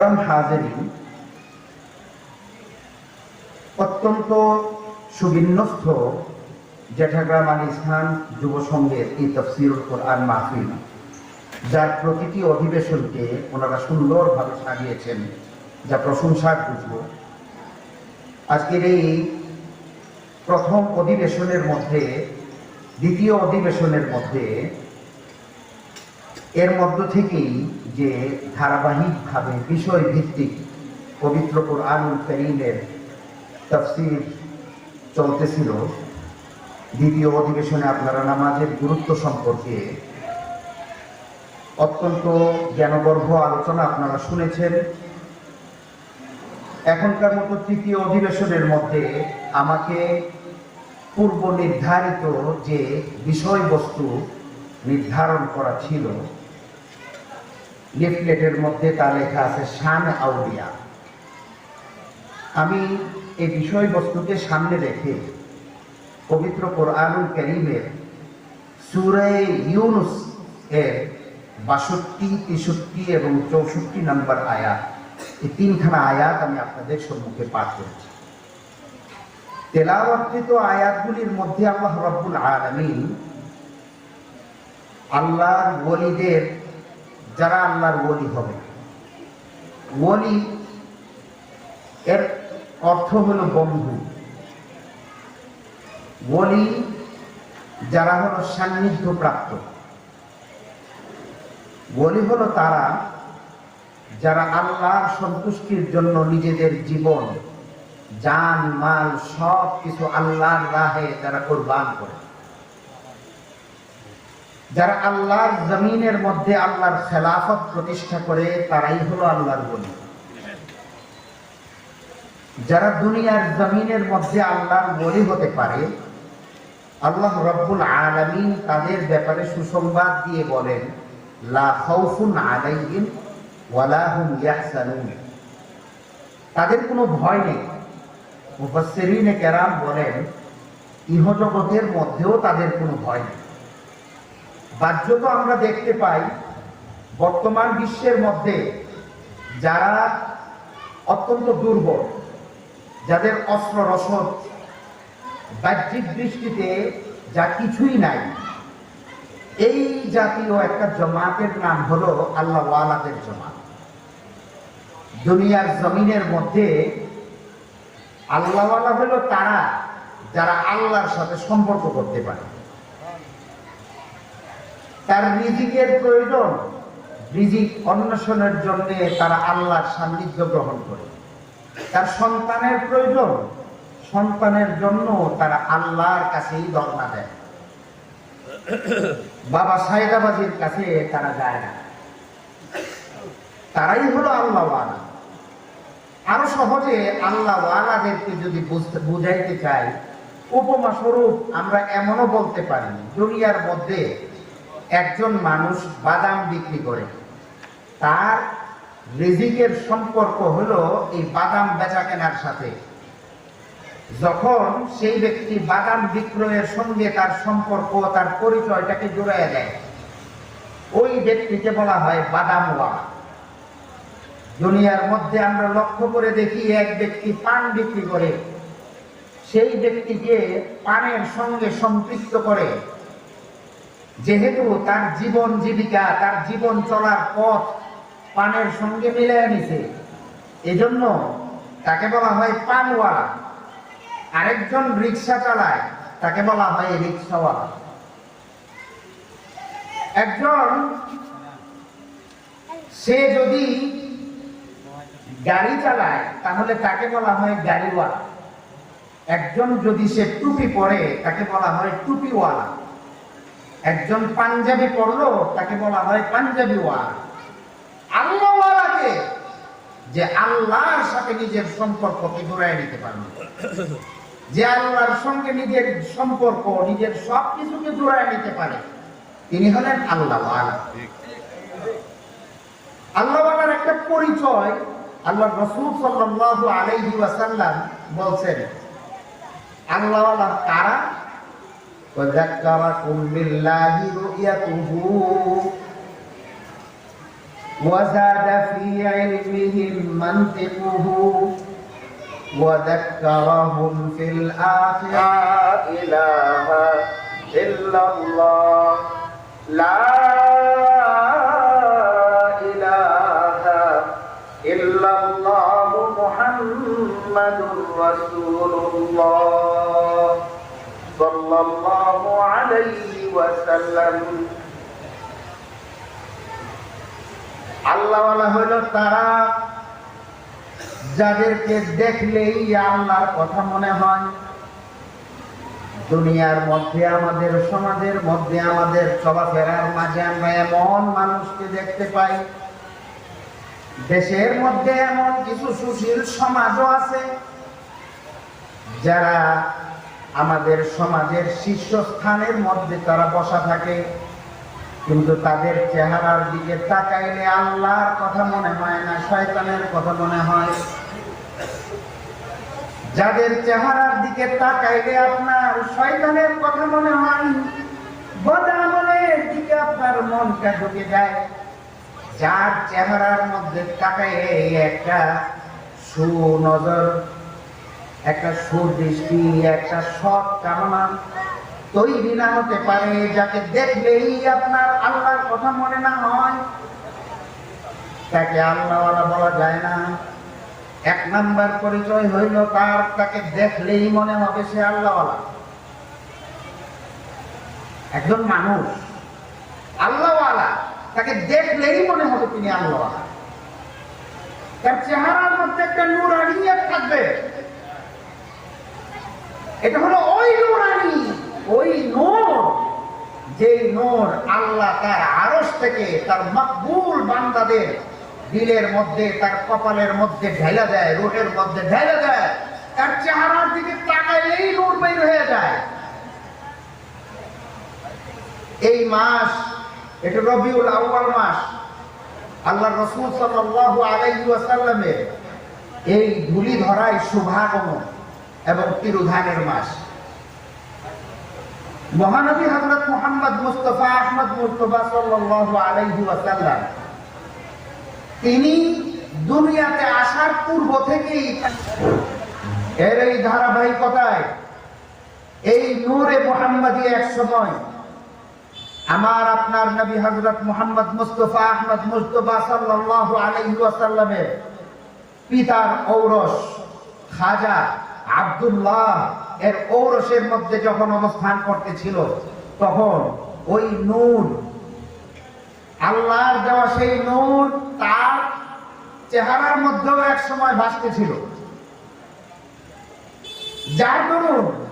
হাজেরিন অত্যন্ত সুবিন্যস্ত জেঠাগ্রাম আলী ইসলাম যুব সংঘের এই তফসিরুল কোরআন মাহফিল, যার প্রতিটি অধিবেশনকে ওনারা সুন্দরভাবে সাজিয়েছেন, যা প্রশংসার বুঝব আজকের এই প্রথম অধিবেশনের মধ্যে, দ্বিতীয় অধিবেশনের মধ্যে এর মধ্য থেকেই যে ধারাবাহিকভাবে বিষয় ভিত্তিক পবিত্র কোরআনুল করিমের তফসির চলতেছিল, দ্বিতীয় অধিবেশনে আপনারা নামাজের গুরুত্ব সম্পর্কে অত্যন্ত জ্ঞানগর্ভ আলোচনা আপনারা শুনেছেন। এখনকার মতো তৃতীয় অধিবেশনের মধ্যে আমাকে পূর্ব নির্ধারিত যে বিষয়বস্তু নির্ধারণ করা ছিল লিফলেটের মধ্যে তা লেখা আছে, শান আউলিয়া। আমি এই বিষয়বস্তুকে সামনে রেখে পবিত্র কোরআনুল করিমের সুরে ইউনুস এর বাষট্টি, তেষট্টি এবং চৌষট্টি নম্বর আয়াত, এই তিনখানা আয়াত আমি আপনাদের সম্মুখে পাঠ করেছি। তেলাওয়াকৃত আয়াতগুলির মধ্যে আল্লাহ রব্বুল আলামিন আল্লাহর ওলিদের যারা আল্লাহর বলি হবে। বলি এর অর্থ হলো বন্ধু। বলি যারা হলো সান্নিধ্য প্রাপ্ত ওলি হলো তারা যারা আল্লাহর সন্তুষ্টির জন্য নিজেদের জীবন যান মাল সব কিছু আল্লাহর রাহে তারা কোরবান করে। যারা আল্লাহর জমিনের মধ্যে আল্লাহর খেলাফত প্রতিষ্ঠা করে, তারাই হলো আল্লাহর বলি যারা দুনিয়ার জমিনের মধ্যে আল্লাহর বলি হতে পারে, আল্লাহ রব্বুল আলামিন তাদের ব্যাপারে সুসংবাদ দিয়ে বলেন, লা তাদের কোনো ভয় নেই। মুফাসসিরিনে কেরাম বলেন, ইহজগতের মধ্যেও তাদের কোনো ভয় নেই। বাহ্যত আমরা দেখতে পাই বর্তমান বিশ্বের মধ্যে যারা অত্যন্ত দুর্বল, যাদের অস্ত্র রসদ, বাহ্যিক দৃষ্টিতে যা কিছুই নাই, এই জাতীয় একটা জমাতের নাম হলো আল্লাহ ওয়ালাদের জমাত। দুনিয়ার জমিনের মধ্যে আল্লাহওয়ালা হলো তারা যারা আল্লাহর সাথে সম্পর্ক করতে পারে। তার রিজিকের প্রয়োজন। রিজিক অন্বেষণের জন্য তারা আল্লাহর সান্নিধ্য গ্রহণ করে। তার সন্তানের প্রয়োজন। সন্তানের জন্য তারা আল্লাহর কাছেই ধর্ণা দেয়। বাবা সাইদাবাজির কাছে তারা যায় না। তারাই হলো আল্লাহওয়ালা আরও সহজে আল্লাহওয়ালাদেরকে যদি বুঝতে, বুঝাইতে চাই, উপমা স্বরূপ আমরা এমনও বলতে পারি, দুনিয়ার মধ্যে একজন মানুষ বাদাম বিক্রি করে। তার রিজিকের সম্পর্ক হলো এই বাদাম বেচা কেনার সাথে। যখন সেই ব্যক্তি বাদাম বিক্রয়ের সঙ্গে তার সম্পর্ক, তার পরিচয়টাকে জোড়ায় দেয়, ওই ব্যক্তিকে বলা হয় বাদামওয়ালা। দুনিয়ার মধ্যে আমরা লক্ষ্য করে দেখি এক ব্যক্তি পান বিক্রি করে, সেই ব্যক্তিকে পানের সঙ্গে সম্পৃক্ত করে যেহেতু তার জীবন জীবিকা, তার জীবন চলার পথ পানের সঙ্গে মিলে নিছে, এজন্য তাকে বলা হয় পানওয়ালা। আরেকজন রিক্সা চালায়, তাকে বলা হয় রিক্সাওয়ালা। একজন, সে যদি গাড়ি চালায়, তাহলে তাকে বলা হয় গাড়িওয়ালা। একজন যদি সে টুপি পরে, তাকে বলা হয় টুপিওয়ালা। একজন পাঞ্জাবি পড়ল, তাকে বলা হয় পাঞ্জাবিওয়ালা আল্লাহওয়ালাকে যে আল্লাহর সাথে নিজের সম্পর্ককে জোড়ায় নিতে পারবে। যে আল্লাহর সঙ্গে নিজের সম্পর্ক, নিজের সব কিছুকে জোড়ায় নিতে পারে, তিনি হলেন আল্লাহ। আল্লাহওয়ালার একটা পরিচয় আল্লাহ রসুল সাল্লাল্লাহু আলাইহি ওয়াসাল্লাম বলছেন আল্লাহওয়ালা কারা? وذكركم بالله رؤيته وزاد في علمهم منطقه وذكرهم في الآخرة إله إلا الله. لا إله إلا الله محمد رسول الله. صلى الله عليه وسلم আল্লাহওয়ালা হলো তারা যাদেরকে দেখলেই আল্লাহর কথা মনে হয় দুনিয়ার মধ্যে আমাদের সমাজের মধ্যে আমাদের চলাফেরার মাঝে আমরা এমন মানুষকে দেখতে পাই দেশের মধ্যে এমন কিছু সুশীল সমাজও আছে যারা আমাদের সমাজের শীর্ষস্থানের মধ্যে তারা বসা থাকে। কিন্তু তাদের চেহারার দিকে তাকাইলে আল্লাহর কথা মনে হয় না, শয়তানের কথা মনে হয়। যাদের চেহারার দিকে তাকাইলে আপনার শয়তানের কথা মনে হয় বদামলের দিকে আপনার মনটা ঢুকে যায়। যার চেহারার মধ্যে তাকাইলে একটা সুনজর একটা সুদৃষ্টি, একটা সৎ কামনা তৈরি না হতে পারে, যাকে দেখলেই আপনার আল্লাহর কথা মনে না হয়। তাকে আল্লাহওয়ালা বলা যায় না। এক নাম্বার পরিচয় হইল তার, তাকে দেখলেই মনে হবে সে আল্লাহওয়ালা। একজন মানুষ আল্লাহওয়ালা, তাকে দেখলেই মনে হবে তিনি আল্লাহওয়ালা। তার চেহারার মধ্যে একটা নুরানিয়ত থাকবে। এটা হলো ওই নোরানি, ওই নূর। যে নূর আল্লাহ তার আরস থেকে তার মকবুল বান্দাদের দিলের মধ্যে, তার কপালের মধ্যে ঢেলা দেয়, রোহের মধ্যে ঢেলা দেয়। তার চেহারার দিকে তাকাইলেই নূর বের হয়ে যায়। এই মাস, এটা রবিউল আউয়াল মাস। আল্লাহ রসুল আলাইহি ওয়াসাল্লামের এই ধুলি ধরাই শুভাগমন। এবং তিরুধানের মাস। মহানবী হজরত মোহাম্মদ মুস্তফা আহমদ মুস্তাফা সাল্লাল্লাহু আলাইহি ওয়াসাল্লাম, তিনি দুনিয়াতে আসার পূর্ব থেকেই এর এই ধারাবাহিকতায়, এই নূরে মোহাম্মদী এক সময় আমার আপনার নবী হযরত মুহাম্মদ মুস্তাফা আহমদ মুস্তফা সাল্লাল্লাহু আলাইহি ওয়াসাল্লামের পিতার ঔরস খাজা আব্দুল্লাহ এর ঔরসের মধ্যে যখন অবস্থান করতেছিল, তখন ওই নূর, আল্লাহর দেওয়া সেই নূর তার চেহারার মধ্যেও এক সময় ভাসতেছিল। যার দরুন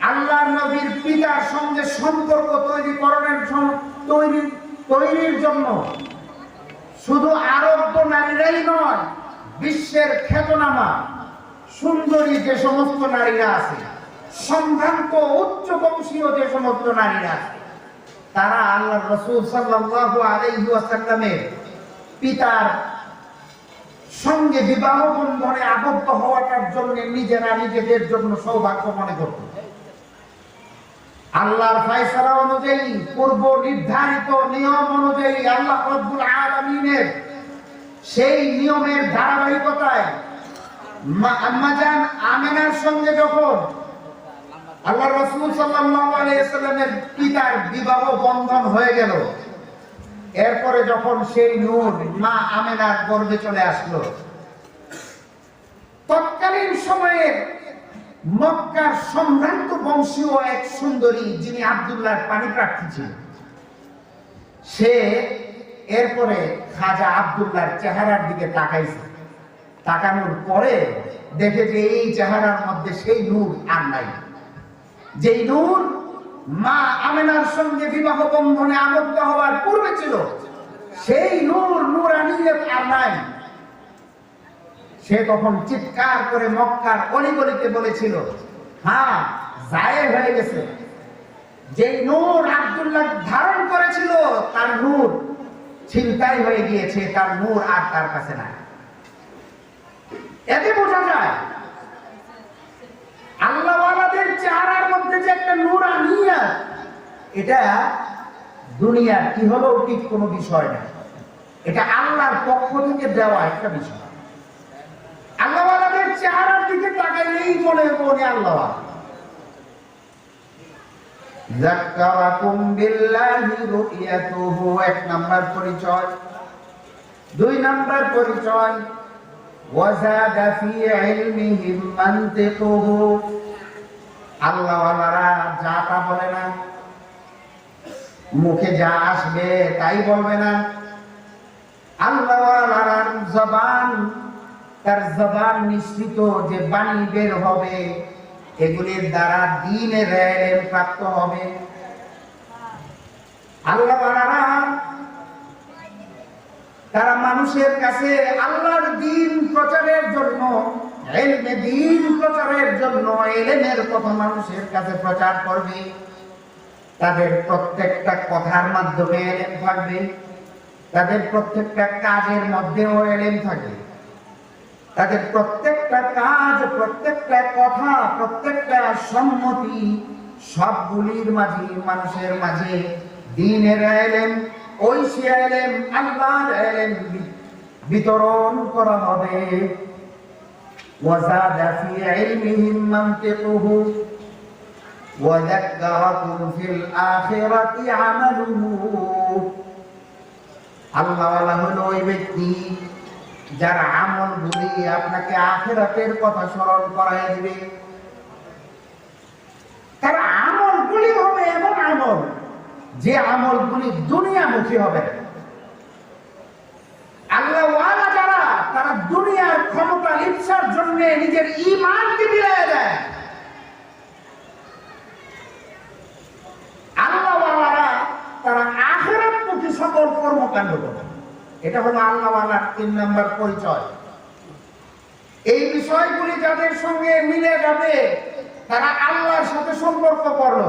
আল্লাহ নবীর পিতার সঙ্গে সম্পর্ক তৈরিকরণের জ- তৈরি, তৈরির জন্য শুধু আরব্য নারীরাই নয়, বিশ্বের খ্যাতনামা সুন্দরী যে সমস্ত নারীরা আছে, সম্ভ্রান্ত উচ্চ বংশীয় যে সমস্ত নারীরা আছে, তারা আল্লাহ রসুল সাল্লাল্লাহু আলাইহি পিতার সঙ্গে বিবাহ বন্ধনে আবদ্ধ হওয়াটার জন্য নিজেরা নিজেদের জন্য সৌভাগ্য মনে করত। আল্লাহর ফয়সালা অনুযায়ী, পূর্ব নির্ধারিত নিয়ম অনুযায়ী আল্লাহ রব্বুল আলামিনের সেই নিয়মের ধারাবাহিকতায় আম্মাজান আমেনার সঙ্গে যখন আল্লাহ রসুল সাল্লামের পিতার বিবাহ বন্ধন হয়ে গেল, এরপরে যখন সেই নূর মা আমেনার গর্ভে চলে আসলো, তৎকালীন সময়ে মক্কার সম্ভ্রান্ত বংশীয় এক সুন্দরী যিনি আব্দুল্লাহর পানি প্রার্থী ছিল সে এরপরে খাজা আব্দুল্লাহর চেহারার দিকে তাকাইছে। তাকানোর পরে দেখে যে এই চেহারার মধ্যে সেই নূর আর নাই। যেই নূর মা আমেনার সঙ্গে বিবাহ বন্ধনে আবদ্ধ হওয়ার পূর্বে ছিল, সেই নূর নূরানিয়ত আর নাই। সে তখন চিৎকার করে মক্কার অলিগলিতে বলেছিল হ্যাঁ জায়ের হয়ে গেছে। যেই নূর আব্দুল্লাহ ধারণ করেছিল, তার নূর ছিনতাই হয়ে গিয়েছে, তার নূর আর তার কাছে নাই। এতে বোঝা যায় আল্লাহওয়ালাদের চেহারার মধ্যে যে একটা নূরানিয়াত, এটা দুনিয়ার কি হলো ঠিক কোনো বিষয় না এটা আল্লাহর পক্ষ থেকে দেওয়া একটা বিষয়। আল্লাহওয়ালাদের চেহারার দিকে তাকাইলেই মনে মনে আল্লাহ। রুইয়াতুহু, এক নাম্বার পরিচয়। দুই নাম্বার পরিচয় ওয়াজাদা ফি ইলমিহিম মানতিকুহু আল্লাহওয়ালারা যা তা বলে না। মুখে যা আসবে তাই বলবে না। আল্লাহওয়ালার জবান, তার জবান নিশ্চিত যে বাণী বের হবে, এগুলির দ্বারা দিনের প্রাপ্ত হবে। আল্লাহওয়ালারা তারা মানুষের কাছে আল্লাহর দিন প্রচারের জন্য, এলমে দিন প্রচারের জন্য, এলেমের কথা মানুষের কাছে প্রচার করবে। তাদের প্রত্যেকটা কথার মাধ্যমে এলেম থাকবে। তাদের প্রত্যেকটা কাজের মধ্যেও এলেম থাকবে। তাদের প্রত্যেকটা কাজ, প্রত্যেকটা কথা, প্রত্যেকটা সম্মতি সবগুলির মাঝে, মানুষের মাঝে দিনের এলেম। ঐশী এলেম আল্লাহর এলেম বি- বিতরণ করা হবে وزاد في علمهم منطقه وذكركم في الآخرة عمله আল্লাহ হলো ওই ব্যক্তি যার আমল গুলি আপনাকে আখেরাতের কথা স্মরণ করাই দিবে যে আমল গুলি দুনিয়ামুখী হবে। আল্লাহ যারা, তারা দুনিয়ার ক্ষমতা লিপসার জন্য নিজের ইমানকে বিলাই দেয়। তারা এটা হলো তিন নম্বর পরিচয়। এই যাদের সঙ্গে মিলে যাবে, তারা আল্লাহর সাথে সম্পর্ক করল।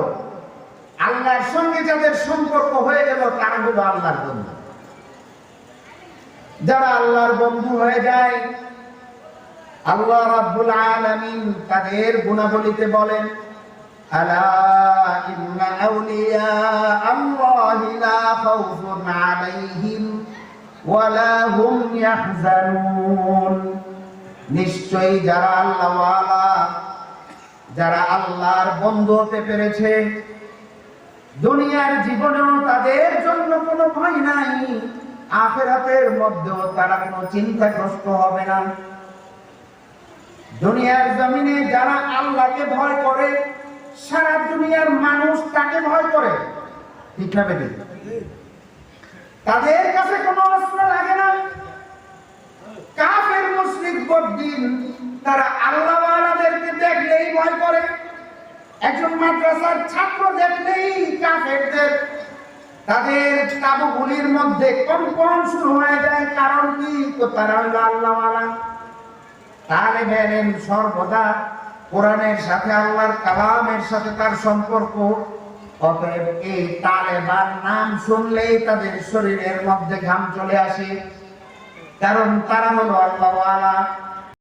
আল্লাহর সঙ্গে যাদের সম্পর্ক হয়ে গেল, তারা হলো আল্লাহর বন্ধু। যারা আল্লাহর বন্ধু হয়ে যায়, আল্লাহ রাব্বুল আলামিন তাদের গুণাবলীতে বলেন, আলা ইন্না আউলিয়া আল্লাহি লা খাউফুন আলাইহিম ওয়ালা হুম ইয়াহজানুন। নিশ্চয়ই যারা আল্লাহওয়ালা, যারা আল্লাহর বন্ধু হতে পেরেছে দুনিয়ার জীবনেও তাদের জন্য কোনো ভয় নাই। আখেরাতের মধ্যেও তারা কোনো চিন্তাগ্রস্ত হবে না। দুনিয়ার জমিনে যারা আল্লাহকে ভয় করে, সারা দুনিয়ার মানুষ তাকে ভয় করে। ঠিক? তাদের কাছে কোনো অস্ত্র লাগে না। কাফের মুশরিক বদ্দিন তারা আল্লাহওয়ালাদেরকে দেখলেই ভয় করে। একজন মাদ্রাসার ছাত্র দেখলেই কাফেরদের, তাদের তাবুগুলির মধ্যে কম্পন শুরু হয়ে যায়, কারণ কি? তো তারা হলো আল্লাহওয়ালা। তাহলে বেরেন সর্বদা কোরআনের সাথে আল্লাহর কালামের সাথে তার সম্পর্ক। অতএব এই তালেবান নাম শুনলেই তাদের শরীরের মধ্যে ঘাম চলে আসে, কারণ তারা হলো আল্লাহওয়ালা।